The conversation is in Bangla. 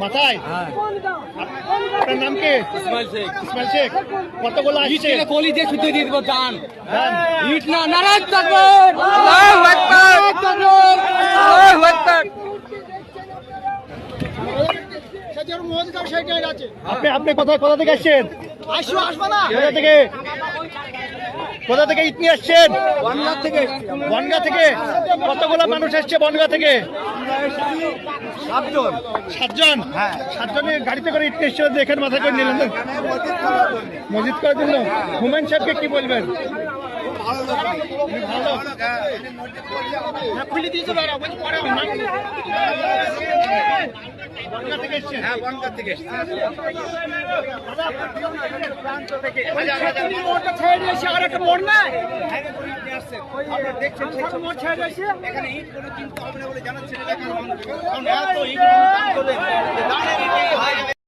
মাথায়। মাথায় আপনার নাম কি? ইসমাইল শেখ। ইসমাইল শেখ। কতগুলো আসছে? কলি দিয়ে ছুটে দিয়ে দিব দান দান। ইট না নারাজ থাকবেন আল্লাহু আকবার। আল্লাহু আকবার। আপনি আপনি কোথায় কোথা থেকে আসছেন? আসব আসব কোথা থেকে? কোথা থেকে ইট নিয়ে আসছেন? বাংলা থেকে। বনগা থেকে? কতগুলো মানুষ এসছে বনগা থেকে? সাতজন। সাতজন? সাতজনের গাড়িতে করে ইট এসছে দেখেন মাথা করে নিলেন। তো? মসজিদ করার জন্য। হুমায়ুন সাহেবকে কি বলবেন? ভালো। খুলে দিয়েছে পরে না? বনগা থেকে প্রান্ত থেকে। এখানে ইট কোনো চিন্তা হবে না বলে জানাচ্ছেন এলাকার মানুষ। কারণ এত ইট